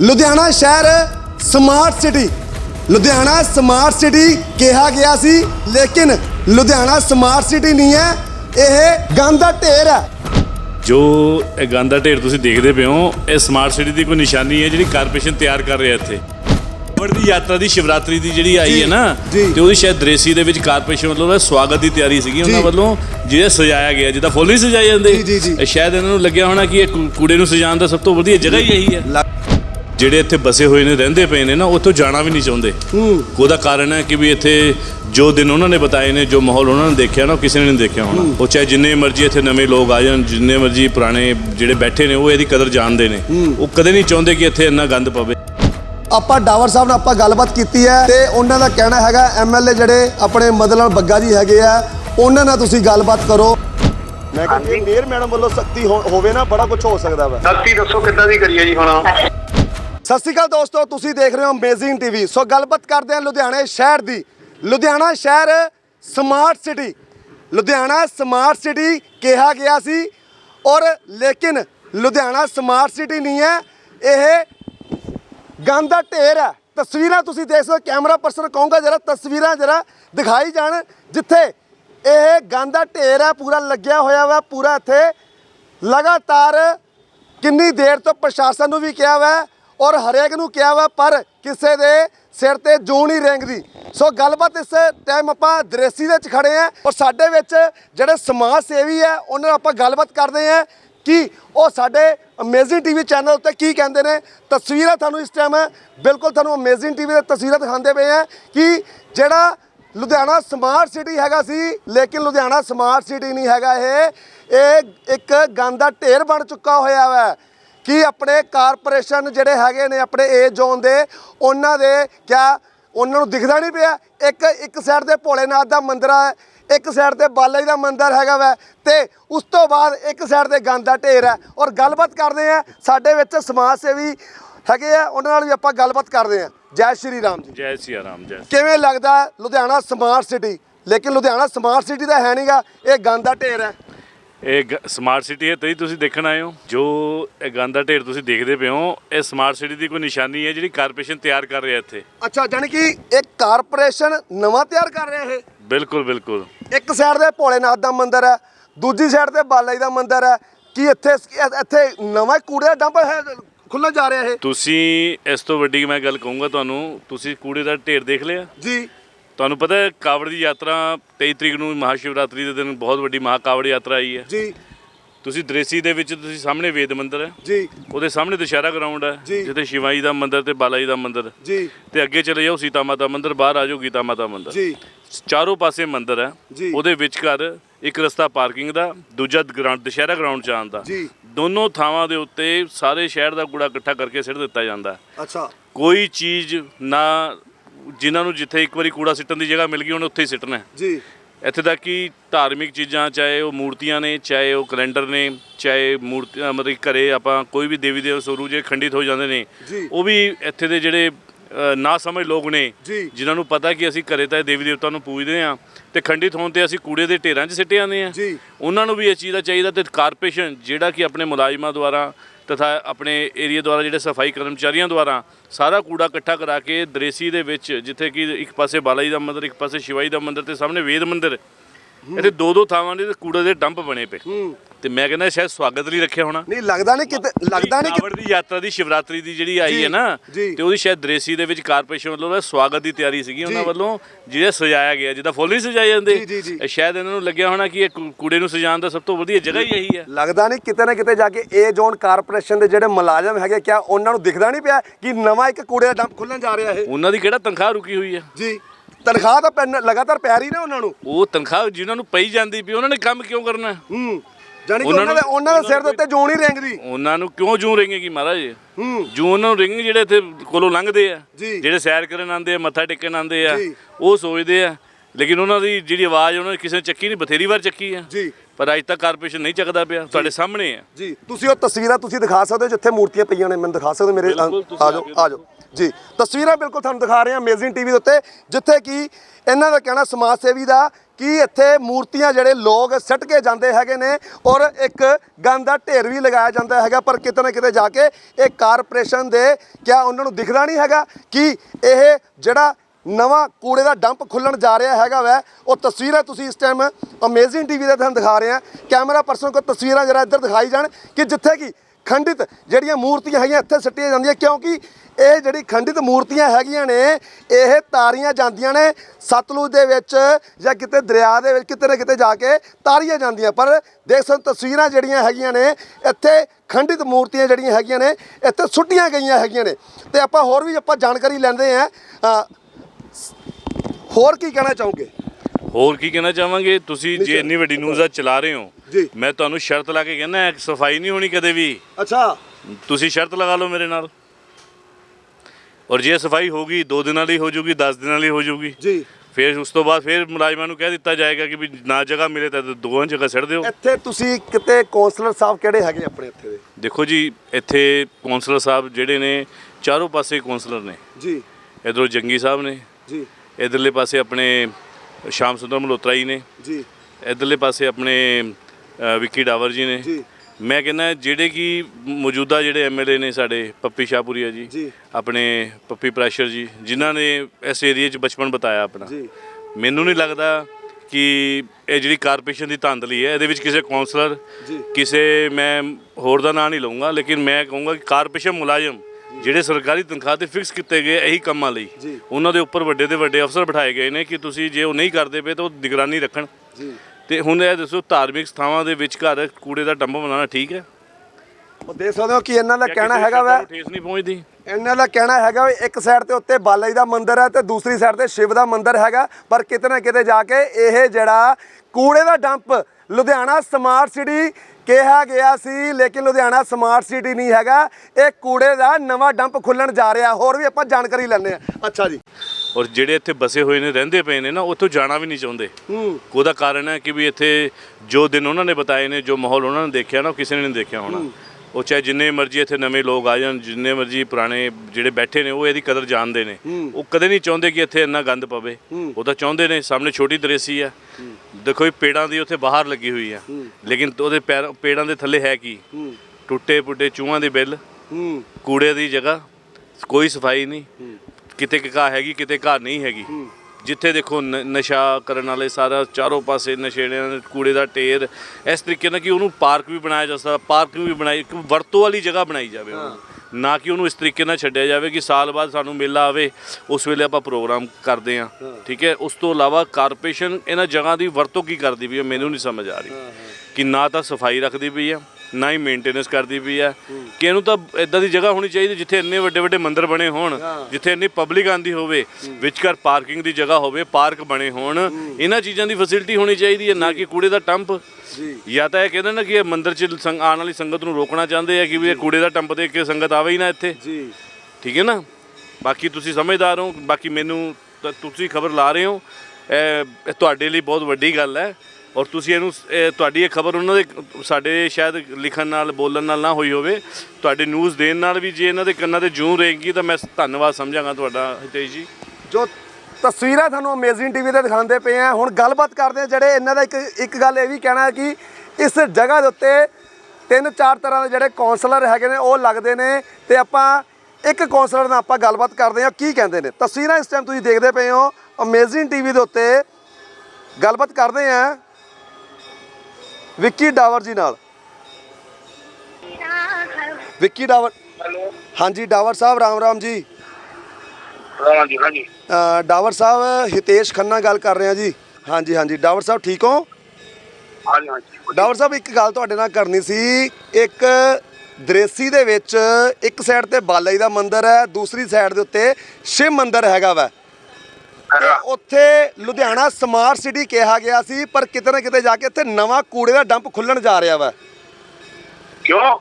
ਲੁਧਿਆਣਾ ਸ਼ਹਿਰ smart city Ludhiana smart city ਕਿਹਾ ਗਿਆ ਸੀ ਲੇਕਿਨ ਲੁਧਿਆਣਾ ਸਮਾਰਟ ਸਿਟੀ ਨਹੀਂ ਹੈ ਇਹ ਗੰਦ ਦਾ ਢੇਰ ਹੈ। ਜੋ ਇਹ ਗੰਦਾ ਢੇਰ ਤੁਸੀਂ ਦੇਖਦੇ ਪਏ ਹੋ ਇਹ ਸਮਾਰਟ ਸਿਟੀ ਦੀ ਕੋਈ ਨਿਸ਼ਾਨੀ ਹੈ ਜਿਹੜੀ ਕਾਰਪੋਰੇਸ਼ਨ ਤਿਆਰ ਕਰ ਰਿਹਾ ਇੱਥੇ। ਦੀ ਯਾਤਰਾ ਦੀ ਸ਼ਿਵਰਾਤਰੀ ਦੀ ਜਿਹੜੀ ਆਈ ਹੈ ਨਾ। ਤੇ ਉਹਦੀ ਸ਼ਾਇਦ ਦ੍ਰੇਸੀ ਦੇ ਵਿੱਚ ਕਾਰਪੋਰੇਸ਼ਨ ਵੱਲੋਂ ਸਵਾਗਤ ਦੀ ਤਿਆਰੀ ਸੀਗੀ ਉਹਨਾਂ। ਵੱਲੋਂ ਜਿਹੜਾ ਸਜਾਇਆ ਗਿਆ ਜਿੱਦਾਂ ਫੁੱਲ ਨਹੀਂ ਸਜਾਏ ਜਾਂਦੇ। ਸ਼ਾਇਦ ਇਹਨਾਂ ਨੂੰ ਲੱਗਿਆ ਹੋਣਾ ਕਿ ਇਹ ਕੂੜੇ ਨੂੰ ਸਜਾਉਣ ਦਾ ਸਭ ਤੋਂ ਵਧੀਆ ਜਗ੍ਹਾ ਹੀ ਇਹੀ ਹੈ। ਜਿਹੜੇ ਇੱਥੇ ਬਸੇ ਹੋਏ ਨੇ ਰਹਿੰਦੇ ਪਏ ਨੇ ਨਾ ਉੱਥੋਂ ਜਾਣਾ ਵੀ ਨਹੀਂ ਚਾਹੁੰਦੇ। ਉਹਦਾ ਕਾਰਨ ਹੈ ਕਿ ਵੀ ਇੱਥੇ ਜੋ ਦਿਨ ਉਹਨਾਂ ਨੇ ਬਤਾਏ ਨੇ ਜੋ ਮਾਹੌਲ ਉਹਨਾਂ ਨੇ ਦੇਖਿਆ ਨਾ ਉਹ ਕਿਸੇ ਨੇ ਨਹੀਂ ਦੇਖਿਆ ਹੋਣਾ। ਉਹ ਚਾਹੇ ਜਿੰਨੇ ਮਰਜ਼ੀ ਇੱਥੇ ਨਵੇਂ ਲੋਕ ਆ ਜਾਣ ਜਿੰਨੇ ਮਰਜ਼ੀ ਪੁਰਾਣੇ ਜਿਹੜੇ ਬੈਠੇ ਨੇ ਉਹ ਇਹਦੀ ਕਦਰ ਜਾਣਦੇ ਨੇ। ਉਹ ਕਦੇ ਨਹੀਂ ਚਾਹੁੰਦੇ ਕਿ ਇੱਥੇ ਇੰਨਾ ਗੰਦ ਪਵੇ। ਆਪਾਂ ਡਾਵਰ ਸਾਹਿਬ ਨਾਲ ਆਪਾਂ ਗੱਲਬਾਤ ਕੀਤੀ ਹੈ ਤੇ ਉਹਨਾਂ ਦਾ ਕਹਿਣਾ ਹੈਗਾ ਐਮਐਲਏ ਜਿਹੜੇ ਆਪਣੇ ਮਦਨ ਬੱਗਾ ਜੀ ਹੈਗੇ ਆ ਉਹਨਾਂ ਨਾਲ ਤੁਸੀਂ ਗੱਲਬਾਤ ਕਰੋ। ਮੈਂ ਕਹਿੰਦੀ ਮੇਅਰ ਮੈਡਮ ਵੱਲੋਂ ਸਖਤੀ ਹੋਵੇ ਨਾ ਬੜਾ ਕੁਝ ਹੋ ਸਕਦਾ ਵਾ। ਸਖਤੀ ਦੱਸੋ ਕਿੱਦਾਂ ਦੀ ਕਰੀਏ ਜੀ ਹੁਣ? ਸਤਿ ਸ਼੍ਰੀ ਅਕਾਲ ਦੋਸਤੋ, ਤੁਸੀਂ ਦੇਖ ਰਹੇ ਹੋ ਅਮੇਜ਼ਿੰਗ ਟੀਵੀ ਸੋ ਗੱਲਬਾਤ ਕਰਦੇ ਹਾਂ ਲੁਧਿਆਣੇ ਸ਼ਹਿਰ ਦੀ। ਲੁਧਿਆਣਾ ਸ਼ਹਿਰ smart city Ludhiana smart city ਕਿਹਾ ਗਿਆ ਸੀ ਔਰ ਲੇਕਿਨ ਲੁਧਿਆਣਾ ਸਮਾਰਟ ਸਿਟੀ ਨਹੀਂ ਹੈ, ਇਹ ਗੰਦ ਦਾ ਢੇਰ ਹੈ। ਤਸਵੀਰਾਂ ਤੁਸੀਂ ਦੇਖ ਸਕਦੇ ਕੈਮਰਾ ਪਰਸਨ ਕਹੂੰਗਾ ਜਰਾ ਤਸਵੀਰਾਂ ਜਰਾ ਦਿਖਾਈ ਜਾਣ, ਜਿੱਥੇ ਇਹ ਗੰਦ ਦਾ ਢੇਰ ਹੈ, ਪੂਰਾ ਲੱਗਿਆ ਹੋਇਆ ਵਾ, ਪੂਰਾ ਇੱਥੇ। ਲਗਾਤਾਰ ਕਿੰਨੀ ਦੇਰ ਤੋਂ ਪ੍ਰਸ਼ਾਸਨ ਨੂੰ ਵੀ ਕਿਹਾ ਵਾ ਔਰ ਹਰੇਕ ਨੂੰ ਕਿਹਾ ਵਾ, ਪਰ ਕਿਸੇ ਦੇ ਸਿਰ ਤੇ ਜੂੰ ਨਹੀਂ ਰੇਂਗਦੀ। ਸੋ ਗੱਲਬਾਤ ਇਸ ਟਾਈਮ ਆਪਾਂ ਦਰੇਸੀ ਦੇ ਵਿੱਚ ਖੜੇ ਆ ਔਰ ਸਾਡੇ ਵਿੱਚ ਜਿਹੜੇ ਸਮਾਜ ਸੇਵੀ ਹੈ ਉਹਨਾਂ ਨਾਲ ਆਪਾਂ ਗੱਲਬਾਤ ਕਰਦੇ ਆ ਕਿ ਉਹ ਸਾਡੇ ਅਮੇਜ਼ਿੰਗ ਟੀਵੀ ਚੈਨਲ ਉੱਤੇ ਕੀ ਕਹਿੰਦੇ ਨੇ। ਤਸਵੀਰਾਂ ਤੁਹਾਨੂੰ ਇਸ ਟਾਈਮ ਬਿਲਕੁਲ ਤੁਹਾਨੂੰ ਅਮੇਜ਼ਿੰਗ ਟੀਵੀ ਦੇ ਤਸਵੀਰਾਂ ਦਿਖਾਉਂਦੇ ਪਏ ਆ ਕਿ ਜਿਹੜਾ ਲੁਧਿਆਣਾ ਸਮਾਰਟ ਸਿਟੀ ਹੈਗਾ ਸੀ, ਲੇਕਿਨ ਲੁਧਿਆਣਾ ਸਮਾਰਟ ਸਿਟੀ ਨਹੀਂ ਹੈਗਾ ਇਹ। ਇਹ ਇੱਕ ਗੰਦਾ ਢੇਰ ਬਣ ਚੁੱਕਾ ਹੋਇਆ ਵਾ। ਕਿ ਆਪਣੇ ਕਾਰਪੋਰੇਸ਼ਨ ਜਿਹੜੇ ਹੈਗੇ ਨੇ ਆਪਣੇ ਏ ਜ਼ੋਨ ਦੇ ਉਹਨਾਂ ਦੇ ਕਿਆ ਉਹਨਾਂ ਨੂੰ ਦਿਖਦਾ ਨਹੀਂ ਪਿਆ। ਇੱਕ ਇੱਕ ਸਾਈਡ ਤੇ ਭੋਲੇਨਾਥ ਦਾ ਮੰਦਿਰ ਹੈ ਇੱਕ ਸਾਈਡ ਤੇ ਬਾਲਾ ਜੀ ਦਾ ਮੰਦਿਰ ਹੈਗਾ ਵਾ ਤੇ ਉਸ ਤੋਂ ਬਾਅਦ ਇੱਕ ਸਾਈਡ ਤੇ ਗੰਦ ਦਾ ਢੇਰ ਹੈ ਔਰ ਗੱਲਬਾਤ ਕਰਦੇ ਆ ਸਾਡੇ ਵਿੱਚ ਸਮਾਜ ਸੇਵੀ ਹੈਗੇ ਆ ਉਹਨਾਂ ਨਾਲ ਵੀ ਆਪਾਂ ਗੱਲਬਾਤ ਕਰਦੇ ਆ। ਜੈ ਸ਼੍ਰੀ ਰਾਮ ਜੀ। ਜੈ ਸਿਆ ਰਾਮ ਜੈ ਕਿਵੇਂ ਲੱਗਦਾ ਲੁਧਿਆਣਾ ਸਮਾਰਟ ਸਿਟੀ ਲੇਕਿਨ ਲੁਧਿਆਣਾ ਸਮਾਰਟ ਸਿਟੀ ਤਾਂ ਹੈ ਨਹੀਂਗਾ ਇਹ ਗੰਦ ਦਾ ਢੇਰ ਹੈ ਇਹ ਸਮਾਰਟ ਸਿਟੀ ਹੈ ਤਈ ਤੁਸੀਂ ਦੇਖਣ ਆਏ ਹੋ। ਜੋ ਇਹ ਗੰਦ ਢੇਰ ਤੁਸੀਂ ਦੇਖਦੇ ਪਏ ਹੋ ਇਹ ਸਮਾਰਟ ਸਿਟੀ ਦੀ ਕੋਈ ਨਿਸ਼ਾਨੀ ਹੈ ਜਿਹੜੀ ਕਾਰਪੋਰੇਸ਼ਨ ਤਿਆਰ ਕਰ ਰਿਹਾ ਇੱਥੇ? ਅੱਛਾ ਜਾਣੀ ਕਿ ਇੱਕ ਕਾਰਪੋਰੇਸ਼ਨ ਨਵਾਂ ਤਿਆਰ ਕਰ ਰਿਹਾ ਇਹ? ਬਿਲਕੁਲ ਬਿਲਕੁਲ। ਇੱਕ ਸਾਈਡ ਤੇ ਭੋਲੇਨਾਥ ਦਾ ਮੰਦਿਰ ਹੈ ਦੂਜੀ ਸਾਈਡ ਤੇ ਬਾਲਾ ਜੀ ਦਾ ਮੰਦਿਰ ਹੈ ਕੀ ਇੱਥੇ ਇੱਥੇ ਨਵਾਂ ਕੂੜੇ ਦਾ ਡੰਪ ਹੈ ਖੁੱਲ੍ਹਣ ਜਾ ਰਿਹਾ ਇਹ? ਤੁਸੀਂ ਇਸ ਤੋਂ ਵੱਡੀ ਮੈਂ ਗੱਲ ਕਹੂੰਗਾ ਤੁਹਾਨੂੰ ਤੁਸੀਂ ਕੂੜੇ ਦਾ ਢੇਰ ਦੇਖ ਲਿਆ? ਜੀ। ਤੁਹਾਨੂੰ ਪਤਾ ਹੈ ਕਾਵੜ ਦੀ ਯਾਤਰਾ 23 ਤਰੀਕ ਨੂੰ ਮਹਾਸ਼ਿਵਰਾਤਰੀ ਦੇ ਦਿਨ ਬਹੁਤ ਵੱਡੀ ਮਹਾ ਕਾਵੜ ਯਾਤਰਾ ਆਈ ਹੈ। ਜੀ। ਤੁਸੀਂ ਦ੍ਰੇਸੀ ਦੇ ਵਿੱਚ ਤੁਸੀਂ ਸਾਹਮਣੇ ਵੇਦ ਮੰਦਿਰ ਹੈ। ਜੀ। ਉਹਦੇ ਸਾਹਮਣੇ ਦੁਸ਼ਹਿਰਾ ਗਰਾਊਂਡ ਹੈ ਜੀ। ਜਿੱਥੇ ਸ਼ਿਵਾਈ ਦਾ ਮੰਦਿਰ ਤੇ ਬਾਲਾ ਜੀ ਦਾ ਮੰਦਿਰ। ਜੀ। ਤੇ ਅੱਗੇ ਚਲੇ ਜਾਓ ਸੀਤਾ ਮਾਤਾ ਮੰਦਿਰ ਬਾਹਰ ਆ ਜਾਓ ਗੀਤਾ ਮਾਤਾ ਮੰਦਿਰ। ਜੀ। ਚਾਰੋਂ ਪਾਸੇ ਮੰਦਿਰ ਹੈ। ਜੀ। ਉਹਦੇ ਵਿਚਕਾਰ ਇੱਕ ਰਸਤਾ ਪਾਰਕਿੰਗ ਦਾ ਦੂਜਾ ਗਰਾਊਂਡ ਦੁਸ਼ਹਿਰਾ ਗਰਾਊਂਡ ਚ ਆਉਣ ਦਾ। ਜੀ। ਦੋਨੋਂ ਥਾਵਾਂ ਦੇ ਉੱਤੇ ਸਾਰੇ ਸ਼ਹਿਰ ਦਾ ਕੂੜਾ ਇਕੱਠਾ ਕਰਕੇ ਸਿੱਟ ਦਿੱਤਾ ਜਾਂਦਾ ਹੈ। ਅੱਛਾ। ਕੋਈ ਚੀਜ਼ ਨਾ ਜਿਨ੍ਹਾਂ ਨੂੰ ਜਿੱਥੇ ਇੱਕ ਵਾਰੀ ਕੂੜਾ ਸਿੱਟਣ ਦੀ ਜਗ੍ਹਾ ਮਿਲ ਗਈ ਉਹਨੇ ਉੱਥੇ ਹੀ ਸਿੱਟਣਾ ਹੈ। ਜੀ ਇੱਥੇ ਤੱਕ ਕਿ ਧਾਰਮਿਕ ਚੀਜ਼ਾਂ ਚਾਹੇ ਉਹ ਮੂਰਤੀਆਂ ਨੇ ਚਾਹੇ ਉਹ ਕੈਲੰਡਰ ਨੇ ਚਾਹੇ ਮੂਰਤੀਆਂ ਮਤਲਬ ਕਿ ਘਰੇ ਆਪਾਂ ਕੋਈ ਵੀ ਦੇਵੀ ਦੇਵ ਸਰੂਪ ਜੇ ਖੰਡਿਤ ਹੋ ਜਾਂਦੇ ਨੇ ਜੀ। ਉਹ ਵੀ ਇੱਥੇ ਦੇ ਜਿਹੜੇ ਅ, ਨਾ ਸਮਝ ਲੋਕ ਨੇ ਜੀ। ਜਿਨ੍ਹਾਂ ਨੂੰ ਪਤਾ ਕਿ ਅਸੀਂ ਘਰੇ ਤਾਂ ਇਹ ਦੇਵੀ ਦੇਵਤਾ ਨੂੰ ਪੂਜਦੇ ਆ ਤੇ ਖੰਡਿਤ ਹੋਣ ਤੇ ਅਸੀਂ ਕੂੜੇ ਦੇ ਢੇਰਾਂ 'ਚ ਸਿੱਟੇ ਆਉਂਦੇ ਆ ਜੀ। ਉਹਨਾਂ ਨੂੰ ਵੀ ਇਸ ਚੀਜ਼ ਦਾ ਚਾਹੀਦਾ ਤੇ ਕਾਰਪੋਰੇਸ਼ਨ ਜਿਹੜਾ ਕਿ ਆਪਣੇ ਮੁਲਾਜ਼ਮਾਂ ਦੁਆਰਾ ਤਥਾ ਆਪਣੇ ਏਰੀਆ ਦੁਆਰਾ ਜਿਹੜੇ ਸਫ਼ਾਈ ਕਰਮਚਾਰੀਆਂ ਦੁਆਰਾ ਸਾਰਾ ਕੂੜਾ ਇਕੱਠਾ ਕਰਾ ਕੇ ਦਰੇਸੀ ਦੇ ਵਿੱਚ ਜਿੱਥੇ ਕਿ ਇੱਕ ਪਾਸੇ ਬਾਲਾ ਜੀ ਦਾ ਮੰਦਿਰ, ਇੱਕ ਪਾਸੇ ਸ਼ਿਵਾਈ ਦਾ ਮੰਦਿਰ ਤੇ ਸਾਹਮਣੇ ਵੇਦ ਮੰਦਿਰ, ਇੱਥੇ ਦੋ ਦੋ ਥਾਵਾਂ ਦੇ ਕੂੜੇ ਦੇ ਡੰਪ ਬਣੇ ਪਏ। ਤੇ ਮੈਂ ਕਹਿੰਦਾ ਸ਼ਾਇਦ ਸਵਾਗਤ ਲਈ ਰੱਖਿਆ ਹੋਣਾ। ਨਹੀਂ ਲੱਗਦਾ ਨਹੀਂ ਕਿਤੇ ਲੱਗਦਾ ਨਹੀਂ ਕਿ ਕਾਵੜ ਦੀ ਯਾਤਰਾ ਦੀ ਸ਼ਿਵਰਾਤਰੀ ਦੀ ਜਿਹੜੀ ਆਈ ਹੈ ਨਾ। ਤੇ ਉਹਦੀ ਸ਼ਾਇਦ ਦ੍ਰੇਸੀ ਦੇ ਵਿੱਚ ਕਾਰਪੋਰੇਸ਼ਨ ਵੱਲੋਂ ਸਵਾਗਤ ਦੀ ਤਿਆਰੀ ਸੀਗੀ ਉਹਨਾਂ। ਵੱਲੋਂ ਜਿਹੜਾ ਸਜਾਇਆ ਗਿਆ ਜਿੱਦਾਂ ਫੁੱਲ ਨਹੀਂ ਸਜਾਏ ਜਾਂਦੇ। ਇਹ ਸ਼ਾਇਦ ਇਹਨਾਂ ਨੂੰ ਲੱਗਿਆ ਹੋਣਾ ਕਿ ਇਹ ਕੂੜੇ ਨੂੰ ਸਜਾਉਣ ਦਾ ਸਭ ਤੋਂ ਵਧੀਆ ਜਗ੍ਹਾ ਹੀ ਇਹੀ ਹੈ। ਲੱਗਦਾ ਨਹੀਂ ਕਿਤੇ ਨਾ ਕਿਤੇ ਜਾ ਕੇ ਏ ਜ਼ੋਨ ਕਾਰਪੋਰੇਸ਼ਨ ਦੇ ਜਿਹੜੇ ਮੁਲਾਜ਼ਮ ਹੈਗੇ ਕਿਆ ਉਹਨਾਂ ਨੂੰ ਦਿਖਦਾ ਨਹੀਂ ਪਿਆ ਕਿ ਨਵਾਂ ਇੱਕ ਕੂੜੇ ਦਾ ਡੰਪ ਖੁੱਲਣ ਜਾ ਰਿਹਾ ਇਹ? ਉਹਨਾਂ ਦੀ ਕਿਹੜਾ ਤਨਖਾਹ ਰੁਕੀ ਹੋਈ ਹੈ? ਜੀ। ਤਨਖਾਹ ਤਾਂ ਲਗਾਤਾਰ ਪੈ ਰਹੀ ਨਾ ਉਹਨਾਂ ਨੂੰ। ਉਹ ਤਨਖਾਹ ਜਿਨ੍ਹਾਂ ਨੂੰ ਪਈ ਜਾਂਦੀ ਵੀ ਉਹਨਾਂ ਨੇ ਕੰਮ ਕਿਉਂ ਕਰਨਾ? ਹੂੰ। ਜਾਣੀ ਕਿ ਉਹਨਾਂ ਉਹਨਾਂ ਦੇ ਉਹਨਾਂ ਦੇ ਸਿਰ ਦੇ ਉੱਤੇ ਜੂੰ ਨਹੀਂ ਰੇਂਗਦੀ। ਉਹਨਾਂ ਨੂੰ ਕਿਉਂ ਜੂ ਰਿੰਗੇਗੀ ਮਹਾਰਾਜ? ਹੂੰ। ਜੂ ਉਹਨਾਂ ਨੂੰ ਰਿੰਗ ਜਿਹੜੇ ਇੱਥੇ ਕੋਲੋਂ ਲੰਘਦੇ ਆ। ਜੀ। ਜਿਹੜੇ ਸੈਰ ਕਰਨ ਆਉਂਦੇ ਆ ਮੱਥਾ ਟੇਕਣ ਆਉਂਦੇ ਆ ਜੀ। ਉਹ ਸੋਚਦੇ ਆ। ਲੇਕਿਨ ਉਹਨਾਂ ਦੀ ਜਿਹੜੀ ਆਵਾਜ਼ ਉਹਨਾਂ ਨੇ ਕਿਸੇ ਨੇ ਚੱਕੀ ਨਹੀਂ ਬਥੇਰੀ ਵਾਰ ਚੱਕੀ ਆ। ਜੀ। ਪਰ ਅੱਜ ਤੱਕ ਕਾਰਪੋਰੇਸ਼ਨ ਨਹੀਂ ਚੱਕਦਾ ਪਿਆ ਤੁਹਾਡੇ ਸਾਹਮਣੇ ਆ। ਜੀ। ਤੁਸੀਂ ਉਹ ਤਸਵੀਰਾਂ ਤੁਸੀਂ ਦਿਖਾ ਸਕਦੇ ਹੋ ਜਿੱਥੇ ਮੂਰਤੀਆਂ ਪਈਆਂ ਨੇ ਮੈਨੂੰ ਦਿਖਾ ਸਕਦੇ ਹੋ ਮੇਰੇ ਬਿਲਕੁਲ, ਤੁਸੀਂ ਆ ਜਾਓ ਆ ਜਾਓ। ਜੀ। ਤਸਵੀਰਾਂ ਬਿਲਕੁਲ ਤੁਹਾਨੂੰ ਦਿਖਾ ਰਹੇ ਹਾਂ ਅਮੇਜ਼ਿੰਗ ਟੀਵੀ ਦੇ ਉੱਤੇ ਜਿੱਥੇ ਕਿ ਇਹਨਾਂ ਦਾ ਕਹਿਣਾ ਸਮਾਜ ਸੇਵੀ ਦਾ ਕਿ ਇੱਥੇ ਮੂਰਤੀਆਂ ਜਿਹੜੇ ਲੋਕ ਸੱਟ ਕੇ ਜਾਂਦੇ ਹੈਗੇ ਨੇ ਔਰ ਇੱਕ ਗੰਦ ਦਾ ਢੇਰ ਵੀ ਲਗਾਇਆ ਜਾਂਦਾ ਹੈਗਾ, ਪਰ ਕਿਤੇ ਨਾ ਕਿਤੇ ਜਾ ਕੇ ਇਹ ਕਾਰਪੋਰੇਸ਼ਨ ਦੇ ਕਿਆ ਉਹਨਾਂ ਨੂੰ ਦਿਖਦਾ ਨਹੀਂ ਹੈਗਾ ਕਿ ਇਹ ਜਿਹੜਾ ਨਵਾਂ ਕੂੜੇ ਦਾ ਡੰਪ ਖੁੱਲਣ ਜਾ ਰਿਹਾ ਹੈਗਾ ਵੈ, ਉਹ ਤਸਵੀਰਾਂ ਤੁਸੀਂ ਇਸ ਟਾਈਮ ਅਮੇਜ਼ਿੰਗ ਟੀਵੀ ਤੇ ਤੁਹਾਨੂੰ ਦਿਖਾ ਰਹੇ ਹਾਂ। ਕੈਮਰਾ ਪਰਸਨ ਕੋ ਤਸਵੀਰਾਂ ਜਰਾ ਇੱਧਰ ਦਿਖਾਈ ਜਾਣ ਕਿ ਜਿੱਥੇ ਕਿ ਖੰਡਿਤ ਜਿਹੜੀਆਂ ਮੂਰਤੀਆਂ ਹੈਗੀਆਂ ਇੱਥੇ ਸੱਟੀਆਂ ਜਾਂਦੀਆਂ, ਕਿਉਂਕਿ ਇਹ ਜਿਹੜੀ ਖੰਡਿਤ ਮੂਰਤੀਆਂ ਹੈਗੀਆਂ ਨੇ, ਇਹ ਤਾਰੀਆਂ ਜਾਂਦੀਆਂ ਨੇ ਸਤਲੁਜ ਦੇ ਵਿੱਚ ਜਾਂ ਕਿਤੇ ਦਰਿਆ ਦੇ ਵਿੱਚ, ਕਿਤੇ ਨਾ ਕਿਤੇ ਜਾ ਕੇ ਤਾਰੀਆਂ ਜਾਂਦੀਆਂ। ਪਰ ਦੇਖ ਸਕਦੇ ਤਸਵੀਰਾਂ ਜਿਹੜੀਆਂ ਹੈਗੀਆਂ ਨੇ, ਇੱਥੇ ਖੰਡਿਤ ਮੂਰਤੀਆਂ ਜਿਹੜੀਆਂ ਹੈਗੀਆਂ ਨੇ, ਇੱਥੇ ਸੁੱਟੀਆਂ ਗਈਆਂ ਹੈਗੀਆਂ ਨੇ। ਤੇ ਆਪਾਂ ਹੋਰ ਵੀ ਆਪਾਂ ਜਾਣਕਾਰੀ ਲੈਂਦੇ ਆ ਹੋਰ ਕੀ ਕਹਿਣਾ ਚਾਹੋਗੇ? ਹੋਰ ਕੀ ਕਹਿਣਾ ਚਾਹਾਂਗੇ? ਤੁਸੀਂ ਜੇ ਇੰਨੀ ਵੱਡੀ ਨਿਊਜ਼ ਆ ਚਲਾ ਰਹੇ ਜੀ। ਹੋ ਮੈਂ ਤੁਹਾਨੂੰ ਸ਼ਰਤ ਲਾ ਕੇ ਕਹਿੰਦਾ ਸਫ਼ਾਈ ਨਹੀਂ ਹੋਣੀ ਕਦੇ ਵੀ। ਅੱਛਾ। ਤੁਸੀਂ ਸ਼ਰਤ ਲਗਾ ਲਓ ਮੇਰੇ ਨਾਲ। ਔਰ ਜੇ ਸਫ਼ਾਈ ਹੋਗੀ 2 ਦਿਨਾਂ ਲਈ ਹੋ ਜਾਊਗੀ 10 ਦਿਨਾਂ ਲਈ ਹੋ ਜਾਊਗੀ ਜੀ। ਫਿਰ ਉਸ ਤੋਂ ਬਾਅਦ ਫਿਰ ਮੁਲਾਜ਼ਮਾਂ ਨੂੰ ਕਹਿ ਦਿੱਤਾ ਜਾਏਗਾ ਕਿ ਵੀ ਨਾ ਜਗ੍ਹਾ ਮਿਲੇ ਤਾਂ ਦੋਵਾਂ ਜਗ੍ਹਾ ਛੱਡ ਦਿਓ। ਇੱਥੇ ਤੁਸੀਂ ਕਿਤੇ ਕਾਉਂਸਲਰ ਸਾਹਿਬ ਕਿਹੜੇ ਹੈਗੇ ਆਪਣੇ ਇੱਥੇ ਦੇ? ਦੇਖੋ ਜੀ ਇੱਥੇ ਕੌਂਸਲਰ ਸਾਹਿਬ ਜਿਹੜੇ ਨੇ ਚਾਰੋਂ ਪਾਸੇ ਕੌਂਸਲਰ ਨੇ। ਜੀ। ਇਧਰੋਂ ਜੰਗੀ ਸਾਹਿਬ ਨੇ। ਜੀ। ਇਧਰਲੇ ਪਾਸੇ ਆਪਣੇ ਸ਼ਾਮ ਸੁੰਦਰ ਮਲਹੋਤਰਾ ਜੀ ਨੇ। ਜੀ। ਇਧਰਲੇ ਪਾਸੇ ਆਪਣੇ ਵਿੱਕੀ ਡਾਵਰ ਜੀ ਨੇ। ਜੀ। ਮੈਂ ਕਹਿੰਦਾ ਜਿਹੜੇ ਕਿ ਮੌਜੂਦਾ ਜਿਹੜੇ ਐਮਐਲਏ ਨੇ ਸਾਡੇ ਪੱਪੀ ਸ਼ਾਹਪੁਰੀਆ ਜੀ। ਆਪਣੇ ਪੱਪੀ ਪ੍ਰੈਸ਼ਰ ਜੀ ਜਿਨ੍ਹਾਂ ਨੇ ਇਸ ਏਰੀਏ 'ਚ ਬਚਪਨ ਬਤਾਇਆ ਆਪਣਾ। ਮੈਨੂੰ ਨਹੀਂ ਲੱਗਦਾ ਕਿ ਇਹ ਜਿਹੜੀ ਕਾਰਪੋਰੇਸ਼ਨ ਦੀ ਧਾਂਦਲੀ ਹੈ ਇਹਦੇ ਵਿੱਚ ਕਿਸੇ ਕਾਉਂਸਲਰ। ਕਿਸੇ ਮੈਂ ਹੋਰ ਦਾ ਨਾਂ ਨਹੀਂ ਲਵਾਂਗਾ ਲੇਕਿਨ ਮੈਂ ਕਹੂੰਗਾ ਕਿ ਕਾਰਪੋਰੇਸ਼ਨ ਮੁਲਾਜ਼ਮ ਜਿਹੜੇ ਸਰਕਾਰੀ ਤਨਖਾਹ ਤੇ ਫਿਕਸ ਕੀਤੇ ਗਏ ਇਹੀ ਕੰਮਾਂ ਲਈ। ਉਹਨਾਂ ਦੇ ਉੱਪਰ ਵੱਡੇ ਤੇ ਵੱਡੇ ਅਫਸਰ ਬਿਠਾਏ ਗਏ ਨੇ ਕਿ ਤੁਸੀਂ ਜੇ ਉਹ ਨਹੀਂ ਕਰਦੇ ਪਏ ਤਾਂ ਉਹ ਨਿਗਰਾਨੀ ਰੱਖਣ। ਤੇ ਹੁਣ ਇਹ ਦੱਸੋ ਧਾਰਮਿਕ ਸਥਾਵਾਂ ਦੇ ਵਿੱਚ ਘਰ ਕੂੜੇ ਦਾ ਡੰਪ ਬਣਾਉਣਾ ਠੀਕ ਹੈ? ਉਹ ਦੇਖ ਸਕਦੇ ਹੋ ਕਿ ਇਹਨਾਂ ਦਾ ਕਹਿਣਾ ਹੈਗਾ ਵੈ ਠੇਸ ਨਹੀਂ ਪਹੁੰਚਦੀ? ਇਹਨਾਂ ਦਾ ਕਹਿਣਾ ਹੈਗਾ ਵੀ ਇੱਕ ਸਾਈਡ ਤੇ ਉੱਤੇ ਬਾਲਾ ਜੀ ਦਾ ਮੰਦਿਰ ਹੈ ਤੇ ਦੂਸਰੀ ਸਾਈਡ ਤੇ ਸ਼ਿਵ ਦਾ ਮੰਦਿਰ ਹੈਗਾ ਪਰ ਕਿਤੇ ਨਾ ਕਿਤੇ ਜਾ ਕੇ ਇਹ ਜਿਹੜਾ ਕੂੜੇ ਦਾ ਡੰਪ ਲੁਧਿਆਣਾ ਸਮਾਰਟ ਸਿਟੀ ਕਿਹਾ ਗਿਆ ਸੀ ਲੇਕਿਨ ਲੁਧਿਆਣਾ ਸਮਾਰਟ ਸਿਟੀ ਨਹੀਂ ਹੈਗਾ। ਇਹ ਕੂੜੇ ਦਾ ਨਵਾਂ ਡੰਪ ਖੁੱਲਣ ਜਾ ਰਿਹਾ। ਹੋਰ ਵੀ ਆਪਾਂ ਜਾਣਕਾਰੀ ਲੈਣੇ ਆ ਅੱਛਾ ਜੀ। ਔਰ ਜਿਹੜੇ ਇੱਥੇ ਬਸੇ ਹੋਏ ਨੇ ਰਹਿੰਦੇ ਪਏ ਨੇ ਨਾ ਉੱਥੋਂ ਜਾਣਾ ਵੀ ਨਹੀਂ ਚਾਹੁੰਦੇ। ਹੂੰ। ਉਹਦਾ ਕਾਰਨ ਹੈ ਕਿ ਵੀ ਇੱਥੇ ਜੋ ਦਿਨ ਉਹਨਾਂ ਨੇ ਬਤਾਏ ਨੇ ਜੋ ਮਾਹੌਲ ਉਹਨਾਂ ਨੇ ਦੇਖਿਆ ਨਾ ਕਿਸੇ ਨੇ ਨਹੀਂ ਦੇਖਿਆ ਹੋਣਾ। ਉਹ ਚਾਹੇ ਜਿੰਨੇ ਮਰਜ਼ੀ ਇੱਥੇ ਨਵੇਂ ਲੋਕ ਆ ਜਾਣ ਜਿੰਨੇ ਮਰਜ਼ੀ ਪੁਰਾਣੇ ਜਿਹੜੇ ਬੈਠੇ ਨੇ ਉਹ ਇਹਦੀ ਕਦਰ ਜਾਣਦੇ ਨੇ। ਉਹ ਕਦੇ ਨਹੀਂ ਚਾਹੁੰਦੇ ਕਿ ਇੱਥੇ ਇੰਨਾ ਗੰਦ ਪਵੇ। ਉਹ ਤਾਂ ਚਾਹੁੰਦੇ ਨੇ ਸਾਹਮਣੇ ਛੋਟੀ ਦਰੇਸੀ ਆ। ਦੇਖੋ ਇਹ ਪੇੜਾਂ ਦੀ ਉੱਥੇ ਬਾਹਰ ਲੱਗੀ ਹੋਈ ਆ। ਲੇਕਿਨ ਉਹਦੇ ਪੇੜਾਂ ਦੇ ਥੱਲੇ ਹੈ ਕੀ? ਟੁੱਟੇ ਪੁੱਟੇ ਚੂਹਾਂ ਦੇ ਬਿੱਲ ਕੂੜੇ ਦੀ ਜਗ੍ਹਾ ਕੋਈ ਸਫ਼ਾਈ ਨਹੀਂ। ਕਿਤੇ ਘਾਹ ਹੈਗੀ ਕਿਤੇ ਘਾਹ ਨਹੀਂ ਹੈਗੀ। ਜਿੱਥੇ ਦੇਖੋ ਨਸ਼ਾ ਕਰਨ ਵਾਲੇ ਸਾਰਾ ਚਾਰੋਂ ਪਾਸੇ ਨਸ਼ੇੜਿਆਂ ਦੇ ਕੂੜੇ ਦਾ ਢੇਰ। ਇਸ ਤਰੀਕੇ ਨਾਲ ਕਿ ਉਹਨੂੰ ਪਾਰਕ ਵੀ ਬਣਾਇਆ ਜਾ ਸਕਦਾ ਪਾਰਕ ਵੀ ਬਣਾਈ ਇੱਕ ਵਰਤੋਂ ਵਾਲੀ ਜਗ੍ਹਾ ਬਣਾਈ ਜਾਵੇ ਉਹਨੂੰ। ਨਾ ਕਿ ਉਹਨੂੰ ਇਸ ਤਰੀਕੇ ਨਾਲ ਛੱਡਿਆ ਜਾਵੇ ਕਿ ਸਾਲ ਬਾਅਦ ਸਾਨੂੰ ਮੇਲਾ ਆਵੇ ਉਸ ਵੇਲੇ ਆਪਾਂ ਪ੍ਰੋਗਰਾਮ ਕਰਦੇ ਹਾਂ। ਠੀਕ ਹੈ? ਉਸ ਤੋਂ ਇਲਾਵਾ ਕਾਰਪੋਰੇਸ਼ਨ ਇਹਨਾਂ ਜਗ੍ਹਾ ਦੀ ਵਰਤੋਂ ਕੀ ਕਰਦੀ ਹੈ? ਮੈਨੂੰ ਨਹੀਂ ਸਮਝ ਆ ਰਹੀ ਕਿ ਨਾ ਤਾਂ ਸਫ਼ਾਈ ਰੱਖਦੀ ਪਈ ਆ ਨਾ ਹੀ ਮੇਨਟੇਨੈਂਸ ਕਰਦੀ ਪਈ ਆ। ਕਿ ਇਹਨੂੰ ਤਾਂ ਇਦਾਂ ਦੀ ਜਗ੍ਹਾ ਹੋਣੀ ਚਾਹੀਦੀ ਜਿੱਥੇ ਇੰਨੇ ਵੱਡੇ ਵੱਡੇ ਮੰਦਿਰ ਬਣੇ ਹੋਣ ਜਿੱਥੇ ਇੰਨੀ ਪਬਲਿਕ ਆਂਦੀ ਹੋਵੇ ਵਿਚਕਾਰ ਪਾਰਕਿੰਗ ਦੀ ਜਗ੍ਹਾ ਹੋਵੇ ਪਾਰਕ ਬਣੇ ਹੋਣ ਇਹਨਾਂ ਚੀਜ਼ਾਂ ਦੀ ਫੈਸਿਲਿਟੀ ਹੋਣੀ ਚਾਹੀਦੀ ਹੈ ਨਾ ਕਿ ਕੂੜੇ ਦਾ ਟੰਪ। ਜੀ। ਜਾਂ ਤਾਂ ਇਹ ਕਹਿੰਦੇ ਨਾ ਕਿ ਇਹ ਮੰਦਿਰ 'ਚ ਆਉਣ ਵਾਲੀ ਸੰਗਤ ਨੂੰ ਰੋਕਣਾ ਚਾਹੁੰਦੇ ਆ ਕਿ ਵੀ ਇਹ ਕੂੜੇ ਦਾ ਟੰਪ ਦੇਖ ਕੇ ਸੰਗਤ ਆਵੇ ਹੀ ਨਾ ਇੱਥੇ। ਜੀ। ਠੀਕ ਹੈ ਨਾ? ਬਾਕੀ ਤੁਸੀਂ ਸਮਝਦਾਰ ਹੋ ਬਾਕੀ ਮੈਨੂੰ ਤੁਸੀਂ ਖਬਰ ਲਾ ਰਹੇ ਹੋ। ਇਹ ਤੁਹਾਡੇ ਲਈ ਬਹੁਤ ਵੱਡੀ ਗੱਲ ਹੈ। ਔਰ ਤੁਸੀਂ ਇਹਨੂੰ, ਇਹ ਤੁਹਾਡੀ ਇਹ ਖਬਰ ਉਹਨਾਂ ਦੇ, ਸਾਡੇ ਸ਼ਾਇਦ ਲਿਖਣ ਨਾਲ, ਬੋਲਣ ਨਾਲ ਨਾ ਹੋਈ ਹੋਵੇ। ਤੁਹਾਡੇ ਨਿਊਜ਼ ਦੇਣ ਨਾਲ ਵੀ ਜੇ ਇਹਨਾਂ ਦੇ ਕੰਨਾਂ ਤੇ ਜੂੰ ਰਹੇਗੀ ਤਾਂ ਮੈਂ ਧੰਨਵਾਦ ਸਮਝਾਂਗਾ ਤੁਹਾਡਾ, ਹਿਤੇਸ਼ ਜੀ। ਜੋ ਤਸਵੀਰਾਂ ਤੁਹਾਨੂੰ ਅਮੇਜ਼ਿੰਗ ਟੀਵੀ ਤੇ ਦਿਖਾਉਂਦੇ ਪਏ ਆ, ਹੁਣ ਗੱਲਬਾਤ ਕਰਦੇ ਆ ਜਿਹੜੇ ਇਹਨਾਂ ਦਾ ਇੱਕ ਇੱਕ ਗੱਲ ਇਹ ਵੀ ਕਹਿਣਾ ਹੈ ਕਿ ਇਸ ਜਗ੍ਹਾ ਦੇ ਉੱਤੇ ਤਿੰਨ ਚਾਰ ਤਰ੍ਹਾਂ ਦੇ ਜਿਹੜੇ ਕਾਉਂਸਲਰ ਹੈਗੇ ਨੇ, ਉਹ ਲੱਗਦੇ ਨੇ ਤੇ ਆਪਾਂ ਇੱਕ ਕਾਉਂਸਲਰ ਨਾਲ ਆਪਾਂ ਗੱਲਬਾਤ ਕਰਦੇ ਆ ਕੀ ਕਹਿੰਦੇ ਨੇ। ਤਸਵੀਰਾਂ ਇਸ ਟਾਈਮ ਤੁਸੀਂ ਦੇਖਦੇ ਪਏ ਹੋ ਅਮੇਜ਼ਿੰਗ ਟੀਵੀ ਦੇ ਉੱਤੇ ਗੱਲਬਾਤ ਕਰਦੇ ਆ। ਵਿੱਕੀ ਡਾਵਰ ਜੀ ਨਾਲ। ਵਿੱਕੀ ਡਾਵਰ ਹੈਲੋ। ਹਾਂਜੀ ਡਾਵਰ ਸਾਹਿਬ ਰਾਮ ਰਾਮ ਜੀ। ਹਾਂਜੀ ਹਾਂਜੀ। ਅ, ਡਾਵਰ ਸਾਹਿਬ ਹਿਤੇਸ਼ ਖੰਨਾ ਗੱਲ ਕਰ ਰਹੇ ਆ ਜੀ। ਹਾਂਜੀ ਹਾਂਜੀ। ਡਾਵਰ ਸਾਹਿਬ ਠੀਕ ਹੋ? ਹਾਂਜੀ ਹਾਂਜੀ। ਡਾਵਰ ਸਾਹਿਬ ਇੱਕ ਗੱਲ ਤੁਹਾਡੇ ਨਾਲ ਕਰਨੀ ਸੀ। ਇੱਕ ਦ੍ਰੇਸੀ ਦੇ ਵਿੱਚ ਇੱਕ ਸਾਈਡ ਤੇ ਬਾਲਾ ਜੀ ਦਾ ਮੰਦਿਰ ਹੈ ਦੂਸਰੀ ਸਾਈਡ ਦੇ ਉੱਤੇ ਸ਼ਿਵ ਮੰਦਿਰ ਹੈਗਾ ਵਾ। ਤੇ। ਉੱਥੇ ਲੁਧਿਆਣਾ ਸਮਾਰਟ ਸਿਟੀ ਕਿਹਾ ਗਿਆ ਸੀ ਪਰ ਕਿਤੇ ਨਾ ਕਿਤੇ ਜਾ ਕੇ ਇੱਥੇ ਨਵਾਂ ਕੂੜੇ ਦਾ ਡੰਪ ਖੁੱਲਣ ਜਾ ਰਿਹਾ ਵਾ। ਕਿਉਂ?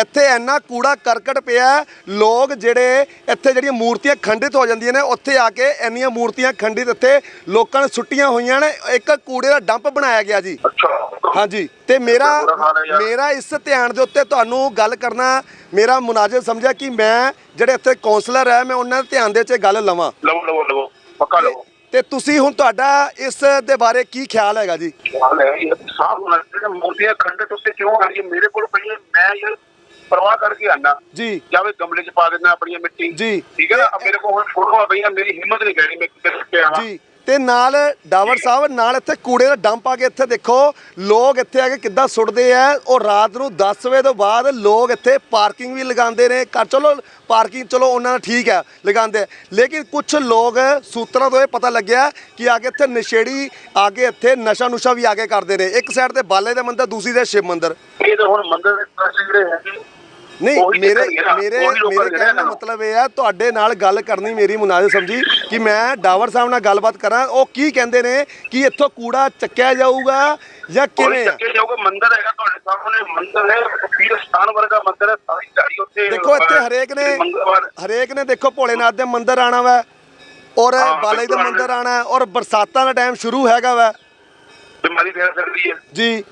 ਇੱਥੇ ਇੰਨਾ ਕੂੜਾ ਕਰਕਟ ਪਿਆ ਲੋਕ ਜਿਹੜੇ ਇੱਥੇ ਜਿਹੜੀਆਂ ਮੂਰਤੀਆਂ ਖੰਡਿਤ ਹੋ ਜਾਂਦੀਆਂ ਨੇ ਉੱਥੇ ਆ ਕੇ ਇੰਨੀਆਂ ਮੂਰਤੀਆਂ ਖੰਡਿਤ ਇੱਥੇ ਲੋਕਾਂ ਨੇ ਸੁੱਟੀਆਂ ਹੋਈਆਂ ਨੇ ਇੱਕ ਕੂੜੇ ਦਾ ਡੰਪ ਬਣਾਇਆ ਗਿਆ ਜੀ। ਅੱਛਾ। ਹਾਂਜੀ ਤੇ ਮੇਰਾ। ਮੇਰਾ ਇਸ ਧਿਆਨ ਦੇ ਉੱਤੇ ਤੁਹਾਨੂੰ ਗੱਲ ਕਰਨਾ ਮੇਰਾ ਮੁਨਾਜ਼ਰ ਸਮਝਿਆ ਕਿ ਮੈਂ ਜਿਹੜੇ ਇੱਥੇ ਕਾਉਂਸਲਰ ਹੈ ਮੈਂ ਉਹਨਾਂ ਦੇ ਧਿਆਨ ਦੇ ਵਿੱਚ ਗੱਲ ਲਵਾਂ। ਲਵੋ ਲਵੋ ਲਵੋ। ਪੱਕਾ ਲਵੋ ਤੇ ਤੁਸੀਂ ਹੁਣ ਤੁਹਾਡਾ ਇਸ ਦੇ ਬਾਰੇ ਕੀ ਖਿਆਲ ਹੈਗਾ ਜੀ? ਹੋਣਾ ਚਾਹੀਦਾ ਮੂਰਤੀਆਂ ਖੰਡਿਤ ਉੱਤੇ ਕਿਉਂ ਆ ਰਹੀਆਂ ਮੇਰੇ ਕੋਲ ਪਈਆਂ ਮੈਂ ਯਾਰ ਪਰਵਾਹ ਕਰਕੇ ਆਣਾ ਜੀ। ਜਾਵੇ ਗਮਲੇ 'ਚ ਪਾ ਦੇਣਾ ਆਪਣੀਆਂ ਮਿੱਟੀ। ਜੀ। ਠੀਕ ਹੈ ਨਾ? ਮੇਰੇ ਕੋਲ ਹੁਣ ਫੋਟੋਆਂ ਪਈਆਂ ਮੇਰੀ ਹਿੰਮਤ ਨਹੀਂ ਮੈਂ ਕਿੱਥੇ ਆਵਾਂ ਜੀ। ਤੇ ਨਾਲ ਡਾਵਰ ਸਾਹਿਬ, ਨਾਲ ਇੱਥੇ ਕੂੜੇ ਦਾ ਡੰਪ ਆ ਕੇ ਇੱਥੇ ਦੇਖੋ, ਲੋਕ ਇੱਥੇ ਆ ਕੇ ਕਿੱਦਾਂ ਸੁੱਟਦੇ ਆ। ਉਹ ਰਾਤ ਨੂੰ 10 ਵਜੇ ਤੋਂ ਬਾਅਦ ਲੋਕ ਇੱਥੇ ਪਾਰਕਿੰਗ ਵੀ ਲਗਾਉਂਦੇ ਨੇ। ਕਰ ਚਲੋ, ਪਾਰਕਿੰਗ ਚਲੋ, ਉਹਨਾਂ ਦਾ ਠੀਕ ਹੈ ਲਗਾਉਂਦੇ ਲੇਕਿਨ ਕੁਝ ਲੋਕ ਸੂਤਰਾਂ ਤੋਂ ਇਹ ਪਤਾ ਲੱਗਿਆ ਕਿ ਆ ਕੇ ਇੱਥੇ ਨਸ਼ੇੜੀ, ਆ ਕੇ ਇੱਥੇ ਨਸ਼ਾ ਨੁਸ਼ਾ ਵੀ ਆ ਕੇ ਕਰਦੇ ਨੇ। ਇੱਕ ਸਾਈਡ ਤੇ ਬਾਲੇ ਦਾ ਮੰਦਰ, ਦੂਸਰੀ ਤੇ ਸ਼ਿਵ ਮੰਦਰ। ਇਹ ਤਾਂ ਹੁਣ ਮੰਦਰ ਦੇ ਪਾਸੇ ਜਿਹੜੇ ਹੈਗੇ ਨਹੀਂ ਮੇਰੇ ਮੇਰੇ ਮੇਰੇ ਦੇ ਕਹਿਣ ਦਾ। ਮਤਲਬ ਇਹ ਹੈ ਤੁਹਾਡੇ ਨਾਲ ਗੱਲ ਕਰਨੀ ਮੇਰੀ ਮੁਨਾਜ਼ਰ ਸਮਝੀ ਕਿ ਮੈਂ ਡਾਵਰ ਸਾਹਿਬ ਨਾਲ ਗੱਲਬਾਤ ਕਰਾਂ। ਉਹ ਕੀ ਕਹਿੰਦੇ ਨੇ ਕਿ ਇੱਥੋਂ ਕੂੜਾ ਚੱਕਿਆ ਜਾਊਗਾ ਜਾਂ ਕਿਵੇਂ? ਆ ਚੱਕੇ ਜਾਊਗਾ ਮੰਦਰ ਹੈਗਾ ਤੁਹਾਡੇ ਸਾਹਮਣੇ ਮੰਦਰ ਹੈ ਪੀਰ ਸਥਾਨ ਵਰਗਾ ਮੰਦਰ ਹੈ ਸਾਰੀ ਝਾੜੀ ਉੱਤੇ ਦੇਖੋ ਇੱਥੇ ਹਰੇਕ ਨੇ ਹਰੇਕ ਨੇ ਦੇਖੋ ਭੋਲੇਨਾਥ ਦੇ ਮੰਦਿਰ ਆਣਾ ਵਾ ਔਰ ਬਾਲਾ ਜੀ ਦੇ ਬਿਲਕੁਲ ਮੰਦਿਰ ਆਣਾ ਔਰ ਬਰਸਾਤਾਂ ਦਾ ਟਾਈਮ ਸ਼ੁਰੂ ਹੈਗਾ ਵਾ। ਬਿਮਾਰੀ ਫੈਲ ਸਕਦੀ ਹੈ। ਜੀ।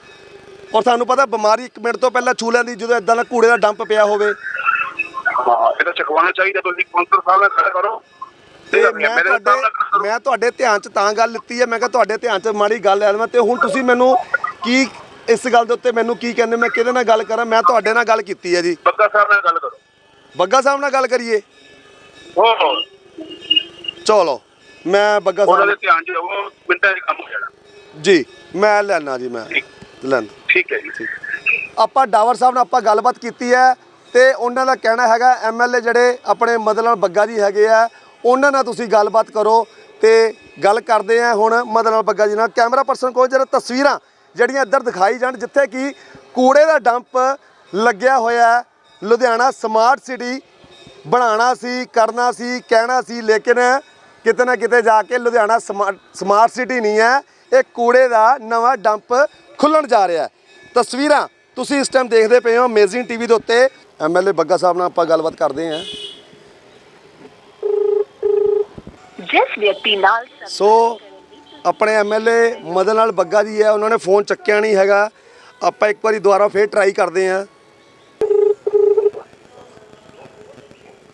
ਔਰ ਤੁਹਾਨੂੰ ਪਤਾ ਬਿਮਾਰੀ 1 ਮਿੰਟ ਤੋਂ ਪਹਿਲਾਂ ਛੂ ਲੈਂਦੀ ਜਦੋਂ ਇਦਾਂ ਦਾ ਕੂੜੇ ਦਾ ਡੰਪ ਪਿਆ ਹੋਵੇ। ਹਾਂ ਇਹ ਤਾਂ ਚਕਵਾਉਣਾ ਚਾਹੀਦਾ ਤੁਸੀਂ ਕੌਂਸਲ ਸਾਹਿਬ ਨਾਲ ਗੱਲ ਕਰੋ। ਤੇ ਇਹ ਮੈਂ ਤੁਹਾਡੇ। ਮੈਂ ਧਿਆਨ 'ਚ ਤਾਂ ਗੱਲ ਲਿੱਤੀ ਹੈ ਮੈਂ ਕਿਹਾ ਤੁਹਾਡੇ ਧਿਆਨ 'ਚ ਮਾੜੀ ਗੱਲ ਹੈ ਮੈਂ ਤੇ ਹੁਣ ਤੁਸੀਂ ਮੈਨੂੰ ਕੀ ਇਸ ਗੱਲ ਦੇ ਉੱਤੇ ਮੈਨੂੰ ਕੀ ਕਹਿੰਦੇ ਮੈਂ ਕਿਹਦੇ ਨਾਲ ਗੱਲ ਕਰਾਂ? ਮੈਂ ਤੁਹਾਡੇ ਨਾਲ ਗੱਲ ਕੀਤੀ ਹੈ ਜੀ। ਬੱਗਾ ਸਾਹਿਬ ਨਾਲ ਗੱਲ ਕਰੋ। ਬੱਗਾ ਸਾਹਿਬ ਨਾਲ ਗੱਲ ਕਰੀਏ? ਹੋ ਚਲੋ ਮੈਂ ਬੱਗਾ ਉਹਨਾਂ ਦੇ ਸਾਹਿਬ ਧਿਆਨ 'ਚ ਰਹੋ ਮਿੰਟਾਂ 'ਚ ਕੰਮ ਹੋ ਜਾਣਾ। ਜੀ ਮੈਂ ਲੈਣਾ ਜੀ ਮੈਂ। ਲੈਣਾ ਠੀਕ ਹੈ ਜੀ। ਆਪਾਂ ਡਾਵਰ ਸਾਹਿਬ ਨਾਲ ਆਪਾਂ ਗੱਲਬਾਤ ਕੀਤੀ ਹੈ ਤੇ ਉਹਨਾਂ ਦਾ ਕਹਿਣਾ ਹੈਗਾ ਐਮਐਲਏ ਜਿਹੜੇ ਆਪਣੇ ਮਦਨ ਲਾਲ ਬੱਗਾ ਜੀ ਹੈਗੇ ਆ ਉਹਨਾਂ ਨਾਲ ਤੁਸੀਂ ਗੱਲਬਾਤ ਕਰੋ ਤੇ ਗੱਲ ਕਰਦੇ ਆ ਹੁਣ ਮਦਨ ਲਾਲ ਬੱਗਾ ਜੀ ਨਾਲ। ਕੈਮਰਾ ਪਰਸਨ ਕੋਲ ਜਿਹੜਾ ਤਸਵੀਰਾਂ ਜਿਹੜੀਆਂ ਇੱਧਰ ਦਿਖਾਈ ਜਾਣ ਜਿੱਥੇ ਕਿ ਕੂੜੇ ਦਾ ਡੰਪ ਲੱਗਿਆ ਹੋਇਆ ਲੁਧਿਆਣਾ ਸਮਾਰਟ ਸਿਟੀ ਬਣਾਉਣਾ ਸੀ ਕਰਨਾ ਸੀ ਕਹਿਣਾ ਸੀ ਲੇਕਿਨ ਕਿਤੇ ਨਾ ਕਿਤੇ ਜਾ ਕੇ ਲੁਧਿਆਣਾ ਸਮਾਰਟ ਸਿਟੀ ਨਹੀਂ ਹੈ। ਇਹ ਕੂੜੇ ਦਾ ਨਵਾਂ ਡੰਪ ਖੁੱਲਣ ਜਾ ਰਿਹਾ ਹੈ। ਤਸਵੀਰਾਂ ਤੁਸੀਂ ਇਸ ਟਾਈਮ ਦੇਖਦੇ ਪਏ ਹੋ ਅਮੇਜ਼ਿੰਗ ਟੀਵੀ ਦੇ ਉੱਤੇ। ਐਮਐਲਏ ਬੱਗਾ ਸਾਹਿਬ ਨਾਲ ਆਪਾਂ ਗੱਲਬਾਤ ਕਰਦੇ ਹਾਂ। ਜਿਸ ਵਿਅਕਤੀ ਨਾਲ ਸੋ ਆਪਣੇ ਐਮਐਲਏ ਮਦਨ ਲਾਲ ਬੱਗਾ ਜੀ ਹੈ ਉਹਨਾਂ ਨੇ ਫੋਨ ਚੱਕਿਆ ਨਹੀਂ ਹੈਗਾ। ਆਪਾਂ ਇੱਕ ਵਾਰੀ ਦੁਬਾਰਾ ਫੇਰ ਟਰਾਈ ਕਰਦੇ ਹਾਂ।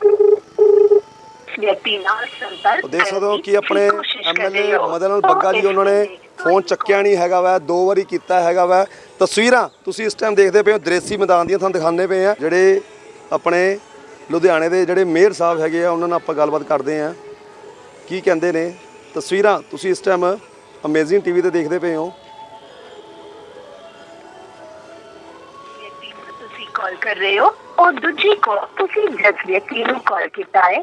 ਸੰਪਰਕ ਵਿਅਕਤੀ ਨਾਲ ਸੰਪਰਕ ਉਹ ਦੇਖ ਸਕਦੇ ਹੋ ਕਿ ਆਪਣੇ ਐਮਐਲਏ। ਮਦਨ ਲਾਲ ਬੱਗਾ ਜੀ ਉਹਨਾਂ ਨੇ ਫੋਨ ਚੱਕਿਆ ਨਹੀਂ ਹੈਗਾ ਵਾ, ਦੋ ਵਾਰੀ ਕੀਤਾ ਹੈਗਾ ਵਾ। ਤਸਵੀਰਾਂ ਤੁਸੀਂ ਇਸ ਟਾਈਮ ਦੇਖਦੇ ਪਏ ਹੋ, ਦ੍ਰੇਸੀ ਮੈਦਾਨ ਦੀਆਂ ਤੁਹਾਨੂੰ ਦਿਖਾਉਂਦੇ ਪਏ ਆ। ਜਿਹੜੇ ਆਪਣੇ ਲੁਧਿਆਣੇ ਦੇ ਜਿਹੜੇ ਮੇਅਰ ਸਾਹਿਬ ਹੈਗੇ ਆ, ਉਹਨਾਂ ਨਾਲ ਆਪਾਂ ਗੱਲਬਾਤ ਕਰਦੇ ਆ। ਕੀ ਕਹਿੰਦੇ ਨੇ? ਤਸਵੀਰਾਂ ਤੁਸੀਂ ਇਸ ਟਾਈਮ ਅਮੇਜ਼ਿੰਗ ਟੀਵੀ ਤੇ ਦੇਖਦੇ ਪਏ ਹੋ। ਤੁਸੀਂ ਕਾਲ ਕਰ ਰਹੇ ਹੋ, ਉਹ ਦੂਜੀ ਕਾਲ ਤੁਸੀਂ ਜਿਸ ਵਿਅਕਤੀ ਨੂੰ ਕਾਲ ਕੀਤਾ ਹੈ?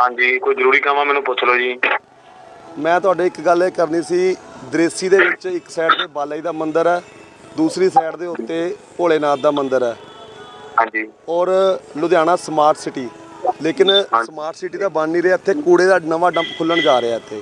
ਹਾਂਜੀ ਕੋਈ ਜ਼ਰੂਰੀ ਕੰਮ ਆ ਮੈਨੂੰ ਪੁੱਛ ਲਓ ਜੀ। ਮੈਂ ਤੁਹਾਡੇ ਇੱਕ ਗੱਲ ਇਹ ਕਰਨੀ ਸੀ ਦ੍ਰੇਸੀ ਦੇ ਵਿੱਚ ਇੱਕ ਸਾਈਡ ਤੇ ਬਾਲਾ ਜੀ ਦਾ ਮੰਦਿਰ ਹੈ ਦੂਸਰੀ ਸਾਈਡ ਦੇ ਉੱਤੇ ਭੋਲੇਨਾਥ ਦਾ ਮੰਦਿਰ ਹੈ। ਹਾਂਜੀ। ਔਰ ਲੁਧਿਆਣਾ ਸਮਾਰਟ ਸਿਟੀ ਲੇਕਿਨ ਸਮਾਰਟ ਸਿਟੀ ਦਾ ਬਣ ਨਹੀਂ ਰਿਹਾ ਇੱਥੇ ਕੂੜੇ ਦਾ ਨਵਾਂ ਡੰਪ ਖੁੱਲਣ ਜਾ ਰਿਹਾ ਇੱਥੇ।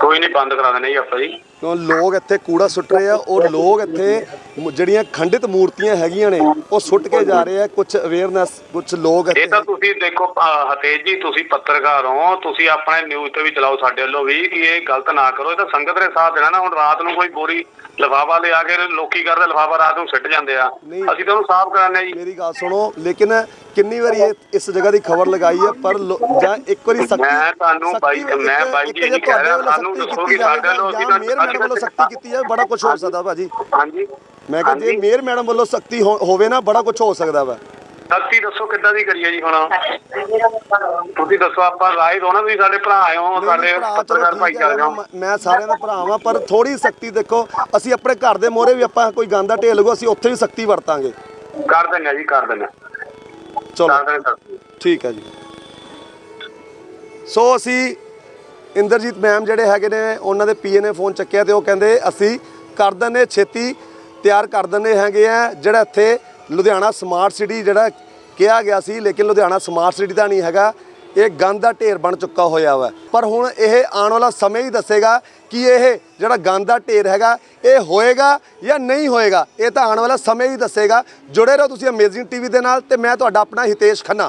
ਕੋਈ ਨਹੀਂ ਬੰਦ ਕਰਾ ਦੇਣੇ ਜੀ ਆਪਾਂ ਜੀ। ਕਿਉਂ ਲੋਕ ਇੱਥੇ ਕੂੜਾ ਸੁੱਟ ਰਹੇ ਆ ਔਰ ਲੋਕ ਇੱਥੇ ਮ- ਜਿਹੜੀਆਂ ਖੰਡਿਤ ਮੂਰਤੀਆਂ ਹੈਗੀਆਂ ਨੇ ਉਹ ਸੁੱਟ ਕੇ ਜਾ ਰਹੇ ਆ ਕੁਝ ਅਵੇਅਰਨੈਸ ਕੁਝ ਲੋਕ ਇਹ ਤਾਂ ਤੁਸੀਂ ਦੇਖੋ ਅਹ, ਹਤੇਜ ਜੀ ਤੁਸੀਂ ਪੱਤਰਕਾਰ ਹੋ ਤੁਸੀਂ ਆਪਣੇ ਨਿਊਜ਼ ਤੇ ਵੀ ਚਲਾਓ ਸਾਡੇ ਵੱਲੋਂ ਵੀ ਕਿ ਇਹ ਗਲਤ ਨਾ ਕਰੋ ਇਹ ਤਾਂ ਸੰਗਤ ਦੇ ਸਾਥ ਦੇਣਾ ਨਾ ਹੁਣ ਰਾਤ ਨੂੰ ਕੋਈ ਬੋਰੀ ਲਿਫਾਫਾ ਲਿਆ ਕੇ ਲੋਕੀ ਕਰਦੇ ਲਿਫਾਫਾ ਰਾਤ ਨੂੰ ਸਿੱਟ ਜਾਂਦੇ ਆ। ਅਸੀਂ ਤਾਂ ਉਹਨੂੰ ਸਾਫ਼ ਕਰਾਉਂਦੇ ਜੀ। ਮੇਰੀ ਗੱਲ ਸੁਣੋ ਲੇਕਿਨ ਕਿੰਨੀ ਵਾਰੀ ਇਹ- ਇਸ ਜਗ੍ਹਾ ਦੀ ਖਬਰ ਲਗਾਈ ਹੈ ਪਰ ਲੋ- ਜਾਂ ਇੱਕ ਵਾਰੀ ਸਖਤੀ ਮੈਂ ਤੁਹਾਨੂੰ ਬਾਈ- ਮੈਂ ਬਾਈ ਜੀ ਨਹੀਂ ਕਹਿ ਰਿਹਾ, ਸਾਨੂੰ ਦੱਸੋ ਕਿ ਸਾਡੇ ਵੱਲੋਂ ਅਸੀਂ ਤਾਂ- ਮੈਡਮ ਵੱਲੋਂ ਸਖਤੀ ਕੀਤੀ ਜਾਵੇ ਬੜਾ ਕੁਝ ਹੋ ਸਕਦਾ ਭਾਜੀ। ਹਾਂਜੀ। ਮੈਂ ਕਿਹਾ ਜੇ ਹਾਂਜੀ। ਮੇਅਰ ਮੈਡਮ ਵੱਲੋਂ ਸਖਤੀ ਹੋ- ਹੋਵੇ ਨਾ ਬੜਾ ਕੁਝ ਹੋ ਸਕਦਾ ਵਾ। ਸਖਤੀ ਦੱਸੋ ਕਿੱਦਾਂ ਦੀ ਕਰੀਏ ਜੀ ਹੁਣ? ਤੁਸੀਂ ਦੱਸੋ ਆਪਾਂ ਰਾਏ ਦੋ ਨਾ ਤੁਸੀਂ ਸਾਡੇ ਭਰਾ ਹੋ ਸਾਡੇ ਪੱਤਰਕਾਰ ਭਾਈਚਾਰੇ ਹੋ ਮੈਂ- ਸਾਰਿਆਂ ਦਾ ਭਰਾ ਵਾਂ ਪਰ ਥੋੜੀ ਸਖਤੀ ਦੇਖੋ ਅਸੀਂ ਆਪਣੇ ਘਰ ਦੇ ਮੋਹਰੇ ਵੀ ਆਪਾਂ ਕੋਈ ਗਾਂਦਾ ਢੇਲ ਲਗੋ ਅਸੀਂ ਉੱਥੇ ਵੀ ਸਖਤੀ ਵਰਤਾਂਗੇ। ਕਰ ਦਿੰਦੇ ਜੀ ਕਰ ਦਿੰਦੇ। ਚਲੋ। ਠੀਕ ਹੈ ਜੀ। ਸੋ ਅਸੀਂ ਇੰਦਰਜੀਤ ਮੈਮ ਜਿਹੜੇ ਹੈਗੇ ਨੇ ਉਹਨਾਂ ਦੇ ਪੀਏ ਨੇ ਫੋਨ ਚੱਕਿਆ ਤੇ ਉਹ ਕਹਿੰਦੇ ਅਸੀਂ ਕਰ ਦਿੰਦੇ ਛੇਤੀ ਤਿਆਰ ਕਰ ਦਿੰਦੇ ਹੈਗੇ ਆ ਜਿਹੜਾ ਇੱਥੇ ਲੁਧਿਆਣਾ ਸਮਾਰਟ ਸਿਟੀ ਜਿਹੜਾ ਕਿਹਾ ਗਿਆ ਸੀ, ਲੇਕਿਨ ਲੁਧਿਆਣਾ ਸਮਾਰਟ ਸਿਟੀ ਦਾ ਨਹੀਂ ਹੈਗਾ। ਇਹ ਗੰਦ ਦਾ ਢੇਰ ਬਣ ਚੁੱਕਾ ਹੋਇਆ ਵਾ। ਪਰ ਹੁਣ ਇਹ ਆਉਣ ਵਾਲਾ ਸਮੇਂ ਹੀ ਦੱਸੇਗਾ ਕਿ ਇਹ ਜਿਹੜਾ ਗੰਦ ਦਾ ਢੇਰ ਹੈਗਾ, ਇਹ ਹੋਏਗਾ ਜਾਂ ਨਹੀਂ ਹੋਏਗਾ। ਇਹ ਤਾਂ ਆਉਣ ਵਾਲਾ ਸਮੇਂ ਹੀ ਦੱਸੇਗਾ। ਜੁੜੇ ਰਹੋ ਤੁਸੀਂ ਅਮੇਜ਼ਿੰਗ ਟੀਵੀ ਦੇ ਨਾਲ ਤੇ ਮੈਂ ਤੁਹਾਡਾ ਆਪਣਾ ਹਿਤੇਸ਼ ਖੰਨਾ।